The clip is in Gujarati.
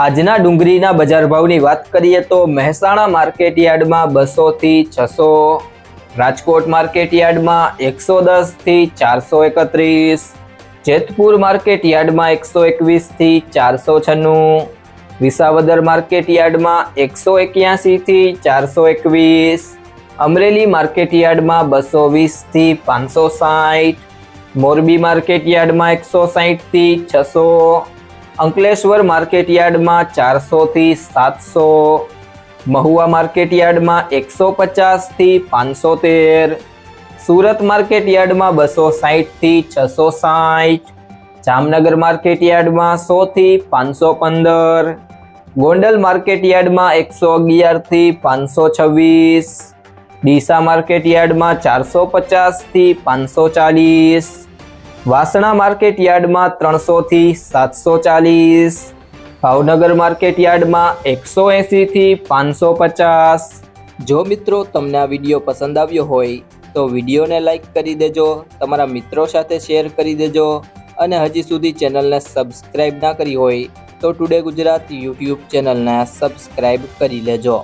આજના ડુંગળીના બજાર ભાવની વાત કરીએ તો મહેસાણા માર્કેટ યાર્ડમાં બસો થી છસો, રાજકોટ માર્કેટ યાર્ડમાં એકસો દસથી ચારસો એકત્રીસ, જેતપુર માર્કેટ યાર્ડમાં એકસો એકવીસથી ચારસો છન્નું, વિસાવદર માર્કેટ યાર્ડમાં એકસો એક્યાસીથી ચારસો એકવીસ, અમરેલી માર્કેટ યાર્ડમાં બસો વીસથી પાંચસો સાઠ, મોરબી માર્કેટ યાર્ડમાં એકસો સાઠથી છસો અંકલેશ્વર માર્કેટ યાર્ડમાં ચારસોથી સાતસો, મહુવા માર્કેટ યાર્ડમાં એકસો પચાસથી પાંચસો તેર સુરત માર્કેટ યાર્ડમાં બસો સાહીઠથી છસો સાઠ જામનગર માર્કેટ યાર્ડમાં સોથી પાંચસો પંદર, ગોંડલ માર્કેટ યાર્ડમાં એકસો અગિયારથી પાંચસો છવ્વીસ, ડીસા માર્કેટ યાર્ડમાં ચારસો પચાસથી પાંચસો ચાલીસ વાસણા માર્કેટ યાર્ડમાં ત્રણસોથી સાતસો ચાલીસ. ભાવનગર માર્કેટ યાર્ડમાં એકસો એંસીથી પાંચસો પચાસ. જો મિત્રો તમને આ વીડિયો પસંદ આવ્યો હોય, તો વિડીયોને લાઈક કરી દેજો, તમારા મિત્રો સાથે શેર કરી દેજો અને હજી સુધી ચેનલને સબસ્ક્રાઈબ ના કરી હોય, તો ટુડે ગુજરાત યુટ્યુબ ચેનલને સબસ્ક્રાઈબ કરી લેજો.